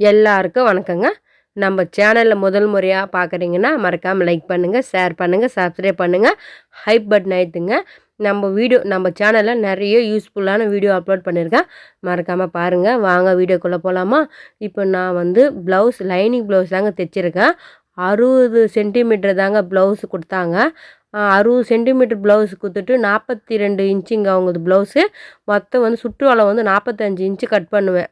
எல்லாருக்கும் வணக்கங்க. நம்ம சேனலில் முதல் முறையாக பார்க்குறீங்கன்னா மறக்காமல் லைக் பண்ணுங்கள் ஷேர் பண்ணுங்கள் சப்ஸ்கிரைப் பண்ணுங்கள் ஹைப் பட்டன் ஆயிடுத்துங்க நம்ம வீடியோ நம்ம சேனலில் நிறைய யூஸ்ஃபுல்லான வீடியோ அப்லோட் பண்ணியிருக்கேன் மறக்காமல் பாருங்கள் வாங்க வீடியோக்குள்ளே போகலாமா இப்போ நான் வந்து ப்ளவுஸ் லைனிங் ப்ளவுஸ் தாங்க தைச்சிருக்கேன். அறுபது சென்டிமீட்டர் தாங்க ப்ளவுஸ் கொடுத்தாங்க. அறுபது சென்டிமீட்டர் ப்ளவுஸ் கொடுத்துட்டு நாற்பத்தி ரெண்டு இன்ச்சுங்க அவங்களது ப்ளவுஸு மொத்தம் வந்து சுற்று வந்து நாற்பத்தஞ்சு இன்ச்சு கட் பண்ணுவேன்.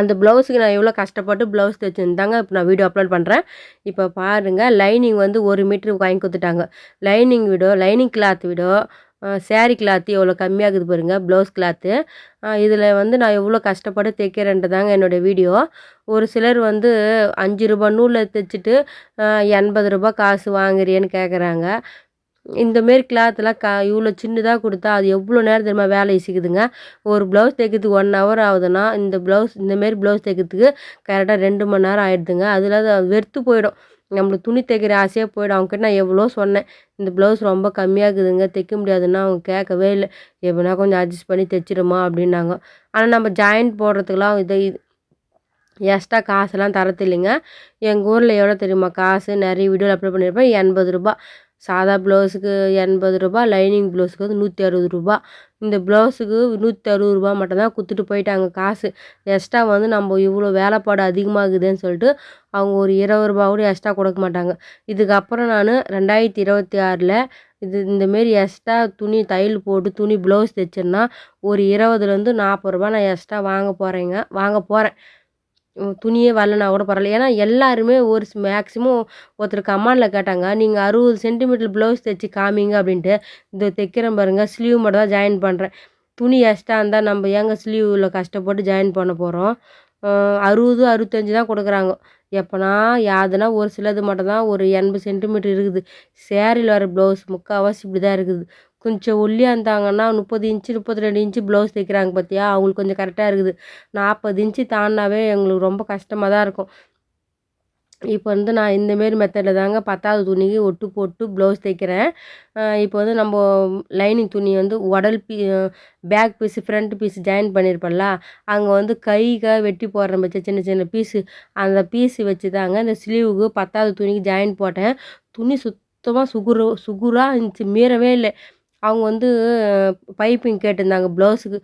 அந்த ப்ளவுஸுக்கு நான் எவ்வளோ கஷ்டப்பட்டு ப்ளவுஸ் தைச்சிருந்தாங்க இப்போ நான் வீடியோ அப்லோட் பண்ணுறேன் இப்போ பாருங்கள் லைனிங் வந்து ஒரு மீட்ரு வாங்கி கொடுத்துட்டாங்க. லைனிங் விடோ லைனிங் கிளாத் விடோ சேரீ கிளாத்து எவ்வளோ கம்மியாகுது பாருங்கள் ப்ளவுஸ் கிளாத்து இதில் வந்து நான் எவ்வளோ கஷ்டப்பட்டு தைக்கிறேன்ட்டு தாங்க என்னோடய வீடியோ. ஒரு சிலர் வந்து அஞ்சு ரூபா நூலில் தைச்சிட்டு எண்பது ரூபா காசு வாங்குறியேன்னு கேட்குறாங்க இந்தமாரி கிளாத்லாம் க இவ்வளோ சின்னதாக கொடுத்தா அது எவ்வளோ நேரம் தெரியுமா வேலை சிக்குதுங்க ஒரு ப்ளவுஸ் தைக்கிறதுக்கு ஒன் ஹவர் ஆகுதுன்னா இந்த ப்ளவுஸ் இந்தமாரி ப்ளவுஸ் தைக்கிறதுக்கு கரெக்டாக ரெண்டு மணி நேரம் ஆகிடுதுங்க அதில் அது வெறுத்து போயிடும். நம்மளுக்கு துணி தைக்கிற ஆசையாக போயிடும். அவங்ககிட்ட நான் எவ்வளோ சொன்னேன். இந்த ப்ளவுஸ் ரொம்ப கம்மியாகுதுங்க. தைக்க முடியாதுன்னா அவங்க கேட்கவே இல்லை. எப்படின்னா கொஞ்சம் அட்ஜஸ்ட் பண்ணி தைச்சிடுமா அப்படின்னாங்க. ஆனால் நம்ம ஜாயிண்ட் போடுறதுக்கெலாம் இதை எக்ஸ்ட்ரா காசெல்லாம் தரதில்லைங்க எங்கள் ஊரில் எவ்வளோ தெரியுமா? காசு நிறைய வீடியோவில் அப்லோட் பண்ணியிருப்பேன். எண்பது ரூபா சாதா ப்ளவுஸுக்கு எண்பது ரூபா லைனிங் ப்ளவுஸுக்கு வந்து நூற்றி அறுபது ரூபா. இந்த ப்ளவுஸுக்கு நூற்றி அறுபது ரூபா மட்டும்தான் கொடுத்துட்டு போயிட்டாங்க காசு. எக்ஸ்ட்ரா வந்து நம்ம இவ்வளோ வேலைப்பாடு அதிகமாகுதுன்னு சொல்லிட்டு அவங்க ஒரு இருபது ரூபா கூட எக்ஸ்ட்ரா கொடுக்க மாட்டாங்க. இதுக்கப்புறம் நான் ரெண்டாயிரத்தி இருபத்தி ஆறில் இது இந்தமாரி எக்ஸ்ட்ரா துணி தையல் போட்டு துணி ப்ளவுஸ் தைச்சேன்னா ஒரு இருபதுலேருந்து நாற்பது ரூபா நான் எக்ஸ்ட்ரா வாங்க போகிறேங்க வாங்க போகிறேன் துணியே வரலனா கூட பரவாயில்ல. ஏன்னா எல்லாருமே ஒரு மேக்ஸிமம் ஒருத்தர் கமாண்டில் கேட்டாங்க நீங்கள் அறுபது சென்டிமீட்டர் ப்ளவுஸ் தைச்சி காமிங்க அப்படின்ட்டு. இந்த தைக்கிறேன் பாருங்கள் ஸ்லீவ் மட்டும் தான் ஜாயின் பண்ணுறேன் துணி எக்ஸ்ட்ரா இருந்தால் நம்ம ஏங்க ஸ்லீவில் கஷ்டப்பட்டு ஜாயின் பண்ண போகிறோம் அறுபது அறுபத்தஞ்சி தான் கொடுக்குறாங்க. எப்போனா யாதுனா ஒரு சிலது மட்டும் தான் ஒரு எண்பது சென்டிமீட்டர் இருக்குது. சேரீயில் வர ப்ளவுஸ் முக்கால்வாசி இப்படி தான் இருக்குது. கொஞ்சம் ஒல்லியாக இருந்தாங்கன்னா முப்பது இன்ச்சு முப்பத்தி ரெண்டு இன்ச்சு ப்ளவுஸ் தைக்கிறாங்க பார்த்தியா அவங்களுக்கு கொஞ்சம் கரெக்டாக இருக்குது. நாற்பது இன்ச்சு தாண்டினாவே எங்களுக்கு ரொம்ப கஷ்டமாக தான் இருக்கும். இப்போ வந்து நான் இந்தமாரி மெத்தடில் தாங்க பத்தாவது துணிக்கு ஒட்டு போட்டு ப்ளவுஸ் தைக்கிறேன். இப்போ வந்து நம்ம லைனிங் துணி வந்து உடல் பீ back piece front piece join பண்ணியிருப்பல்ல அங்கே வந்து கைக்காக வெட்டி போடுற வச்ச சின்ன சின்ன பீஸு அந்த பீஸு வச்சு தாங்க இந்த ஸ்லீவுக்கு பத்தாவது துணிக்கு ஜாயின் போட்டேன். துணி சுத்தமாக சுகுரு சுகுராக இருந்துச்சு மீறவே இல்லை. அவங்க வந்து பைப்பிங் கேட்டிருந்தாங்க ப்ளவுஸுக்கு.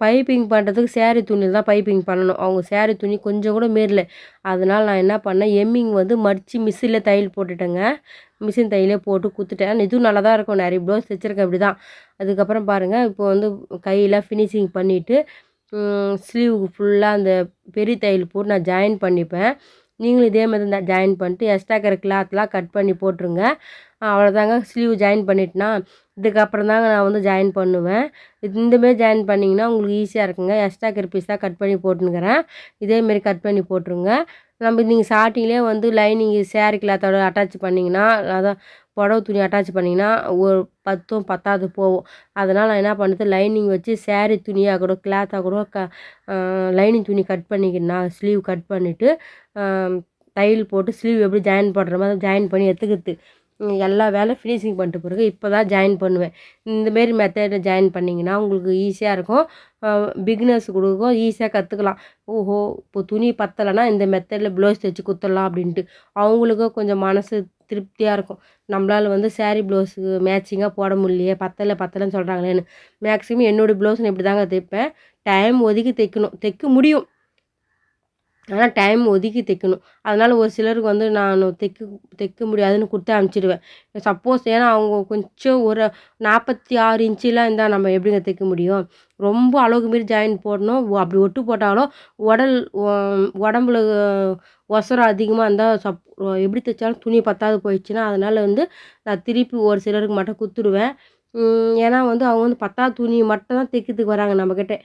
பைப்பிங் பண்ணுறதுக்கு சேரீ துணியில் தான் பைப்பிங் பண்ணணும். அவங்க சேரீ துணி கொஞ்சம் கூட மீறல. அதனால் நான் என்ன பண்ணேன் எம்மிங் வந்து மடித்து மிஷினில் தையல் போட்டுட்டேங்க. மிஷின் தையலே போட்டு குத்துட்டேன். இதுவும் நல்லா தான் இருக்கும். நிறைய ப்ளவுஸ் தைச்சிருக்கேன் இப்படி தான் அதுக்கப்புறம் பாருங்கள் இப்போ வந்து கையில் ஃபினிஷிங் பண்ணிவிட்டு ஸ்லீவுக்கு ஃபுல்லாக அந்த பெரிய தையல் போட்டு நான் ஜாயின் பண்ணிப்பேன். நீங்களும் இதே மாதிரி தான் ஜாயின் பண்ணிட்டு எக்ஸ்ட்ரா இருக்கிற கிளாத்லாம் கட் பண்ணி போட்டுருங்க. அவ்வளோதாங்க ஸ்லீவ் ஜாயின் பண்ணிட்டுனா இதுக்கப்புறம் தாங்க நான் வந்து ஜாயின் பண்ணுவேன். இந்தமாரி ஜாயின் பண்ணிங்கன்னா உங்களுக்கு ஈஸியாக இருக்குங்க. எக்ஸ்ட்ரா இருக்கிற பீஸாக கட் பண்ணி போட்டுனுக்கிறேன் இதேமாரி கட் பண்ணி போட்டுருங்க. நம்ம நீங்கள் ஸ்டார்டிங்லேயே வந்து லைனிங் சேரீ கிளாத்தோட அட்டாச் பண்ணிங்கன்னா அதான் புடவ துணி அட்டாச் பண்ணிங்கன்னா ஒரு பத்தும் பத்தாவது போகும். அதனால் நான் என்ன பண்ணுறது லைனிங் வச்சு சேரீ துணியாக கூட கிளாத்தாக கூட க லைனிங் துணி கட் பண்ணிக்கினா ஸ்லீவ் கட் பண்ணிவிட்டு தையல் போட்டு ஸ்லீவ் எப்படி ஜாயின் பண்ணுற மாதிரி ஜாயின் பண்ணி எடுத்துக்கிறது. எல்லா வேலை ஃபினிஷிங் பண்ணிட்டு பிறகு இப்போ தான் ஜாயின் பண்ணுவேன் இந்தமாரி மெத்தடை ஜாயின் பண்ணிங்கன்னா உங்களுக்கு ஈஸியாக இருக்கும். பிகினர்ஸ் கொடுக்கும் ஈஸியாக கற்றுக்கலாம் ஓஹோ இப்போ துணி பத்தலைன்னா இந்த மெத்தடில் ப்ளவுஸ் தைச்சி குத்தரலாம் அப்படின்ட்டு. அவங்களுக்கும் கொஞ்சம் மனசு திருப்தியாக இருக்கும். நம்மளால் வந்து சேரீ ப்ளவுஸுக்கு மேட்சிங்காக போட முடியலையே பத்தலை பத்தலைன்னு சொல்கிறாங்களேன்னு மேக்ஸிமம் என்னோடய ப்ளவுஸ் நான் இப்படி தாங்க தைப்பேன். டைம் ஒதுக்கி தைக்கணும். தைக்க முடியும். ஆனால் டைம் ஒதுக்கி தைக்கணும். அதனால் ஒரு சிலருக்கு வந்து நான் தைக்க தைக்க முடியாதுன்னு கொடுத்து அனுப்பிச்சிடுவேன். சப்போஸ் ஏன்னா அவங்க கொஞ்சம் ஒரு நாற்பத்தி ஆறு இன்ச்சிலாம் இருந்தால் நம்ம எப்படிங்க தைக்க முடியும்? ரொம்ப அளவுக்கு மீறி ஜாயின் போடணும். அப்படி ஒட்டு போட்டாலும் உடல் உடம்புல ஒசரம் அதிகமாக இருந்தால் சப் எப்படி தைச்சாலும் துணி பத்தாது போயிடுச்சுன்னா அதனால் வந்து நான் திருப்பி ஒரு சிலருக்கு மட்டும் கொடுத்துருவேன் ஏன்னா வந்து அவங்க வந்து பத்தாவது துணி மட்டும் தான் தைக்கிறதுக்கு வராங்க நம்மக்கிட்ட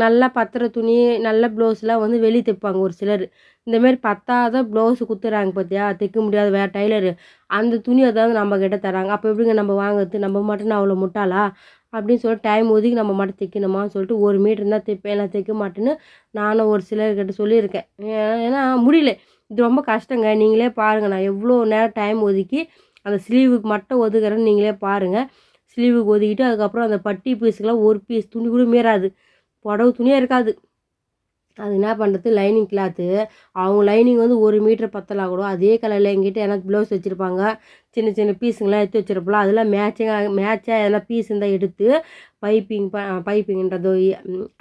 நல்லா பத்துற துணி நல்ல ப்ளவுஸ்லாம் வந்து வெளியே தைப்பாங்க ஒரு சிலர். இந்தமாரி பத்தாத ப்ளவுஸு குத்துறாங்க பார்த்தியா தைக்க முடியாத வேறு டைலரு அந்த துணி அதாவது நம்ம கிட்ட தராங்க. அப்போ எப்படிங்க நம்ம வாங்குறது? நம்ம மட்டும் அவ்வளோ முட்டாளா? அப்படின்னு சொல்லிட்டு டைம் ஒதுக்கி நம்ம மட்டும் தைக்கணுமான்னு சொல்லிட்டு ஒரு மீட்டர் தான் தைப்பேன். நான் தைக்க மாட்டேன்னு நானும் ஒரு சிலர்கிட்ட சொல்லியிருக்கேன். ஏன்னா முடியல. இது ரொம்ப கஷ்டங்க. நீங்களே பாருங்கள் நான் எவ்வளோ நேரம் டைம் ஒதுக்கி அந்த ஸ்லீவுக்கு மட்டும் ஒதுக்குறேன்னு நீங்களே பாருங்கள் ஸ்லீவுக்கு ஒதுக்கிட்டு அதுக்கப்புறம் அந்த பட்டி பீஸுக்கெல்லாம் ஒரு பீஸ் துணி கூட மீறாது. புடவு துணியே இருக்காது. அது என்ன பண்ணுறது லைனிங் கிளாத்து. அவங்க லைனிங் வந்து ஒரு மீட்டர் பத்தலாக கூட. அதே கலரில் எங்கிட்ட எனக்கு ப்ளவுஸ் வச்சுருப்பாங்க. சின்ன சின்ன பீஸுங்களாம் எடுத்து வச்சுருப்பலாம் அதெல்லாம் மேட்சிங்காக மேட்சாக எதனா பீஸ் இருந்தால் எடுத்து பைப்பிங் ப பைப்பிங்கன்றதோ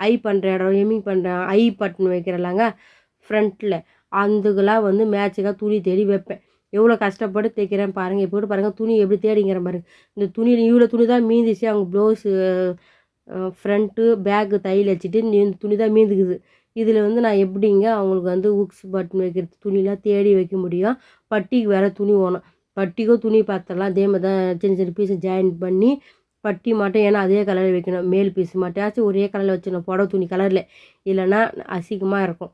ஐ பண்ணுற இடம் எம்மிங் பண்ணுற ஐ பட்டன் வைக்கிறலாங்க. ஃப்ரண்ட்டில் அதுக்கெல்லாம் வந்து மேட்சிங்காக துணி தேடி வைப்பேன். எவ்வளோ கஷ்டப்பட்டு தைக்கிறேன் பாருங்கள் இப்போ பாருங்கள் துணி எப்படி தேடிங்கிற பாருங்க இந்த துணியில் இவ்வளோ துணி தான் மீந்துச்சு. அவங்க ப்ளவுஸு ஃப்ரண்ட்டு பேக்கு தையல் வச்சுட்டு இந்த துணி தான் மீந்துக்குது. இதில் வந்து நான் எப்படிங்க அவங்களுக்கு வந்து உக்ஸ் பட்டன் வைக்கிறது துணிலாம் தேடி வைக்க முடியும். பட்டிக்கு வேறு துணி ஓணும். பட்டிக்கும் துணி பார்த்தலாம் அதே மாதிரி தான் சின்ன சின்ன பீஸை ஜாயின் பண்ணி பட்டி மட்டும் ஏன்னா அதே கலரில் வைக்கணும். மேல் பீஸ் மட்டும் ஒரே கலரில் வச்சிடணும். புடவை துணி கலரில் இல்லைன்னா அசிங்கமாக இருக்கும்.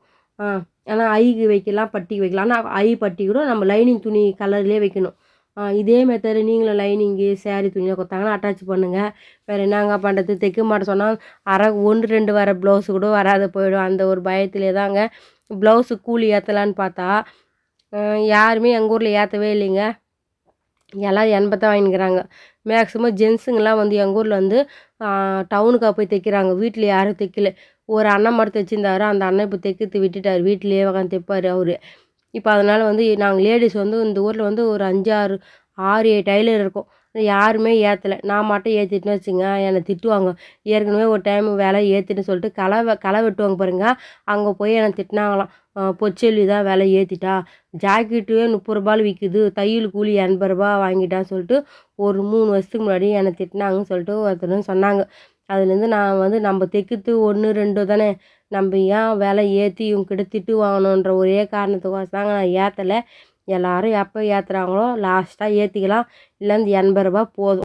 ஆனால் ஐக்கு வைக்கலாம் பட்டிக்கு வைக்கலாம். ஆனால் ஐ பட்டி கூட நம்ம லைனிங் துணி கலர்லேயே வைக்கணும். இதே மெத்தடு நீங்களும் லைனிங்கு சேரீ துணியில் கொடுத்தாங்கன்னா அட்டாச் பண்ணுங்கள் வேறு என்னங்க பண்ணுறது தைக்க மாட்ட சொன்னால் அரை ஒன்று ரெண்டு வர ப்ளவுஸு கூட வராது போயிடும். அந்த ஒரு பயத்திலே தாங்க ப்ளவுஸு கூலி ஏற்றலான்னு பார்த்தா யாருமே எங்கள் ஊரில் ஏற்றவே இல்லைங்க. எல்லாம் எண்பத்தான் வாங்கிக்கிறாங்க மேக்ஸிமம் ஜென்ஸுங்கெல்லாம் வந்து எங்கள் ஊரில் வந்து டவுனுக்காக போய் தைக்கிறாங்க. வீட்டில் யாரும் தைக்கல. ஒரு அண்ணன் மட்டும் தைச்சிருந்தாரு. அந்த அண்ணன் இப்போ தைக்கிறது விட்டுட்டார். வீட்டிலேயே உட்காந்து தைப்பார் அவர். இப்போ அதனால் வந்து நாங்கள் லேடிஸ் வந்து இந்த ஊரில் வந்து ஒரு அஞ்சாறு ஆறு ஏழு டைலர் இருக்கும். யாருமே ஏற்றலை நான் மட்டும் ஏற்றிட்டுன்னு வச்சுங்க என்னை திட்டுவாங்க. ஏற்கனவே ஒரு டைம் வேலை ஏற்றிட்டு சொல்லிட்டு களை களை வெட்டுவாங்க பாருங்க. அங்கே போய் என்னை திட்டினாங்களாம். பொச்செல்லி தான் விலை ஏற்றிட்டா ஜாக்கெட்டு முப்பது ரூபாயில் விற்குது தையல் கூலி எண்பது ரூபா வாங்கிட்டான்னு சொல்லிட்டு ஒரு மூணு வருஷத்துக்கு முன்னாடி என்னை திட்டினாங்கன்னு சொல்லிட்டு ஒருத்தரும் சொன்னாங்க. அதுலேருந்து நான் வந்து நம்ம தைக்கிறது ஒன்று ரெண்டு தானே. நம்ம ஏன் விலை ஏற்றி இவங்கக்கிட்ட திட்டு வாங்கணுன்ற ஒரே காரணத்துக்கோசம் தாங்க நான் ஏற்றலை எல்லோரும் எப்போ ஏற்றுறாங்களோ லாஸ்ட்டாக ஏற்றிக்கலாம் இல்லை இந்த எண்பது ரூபா போதும்.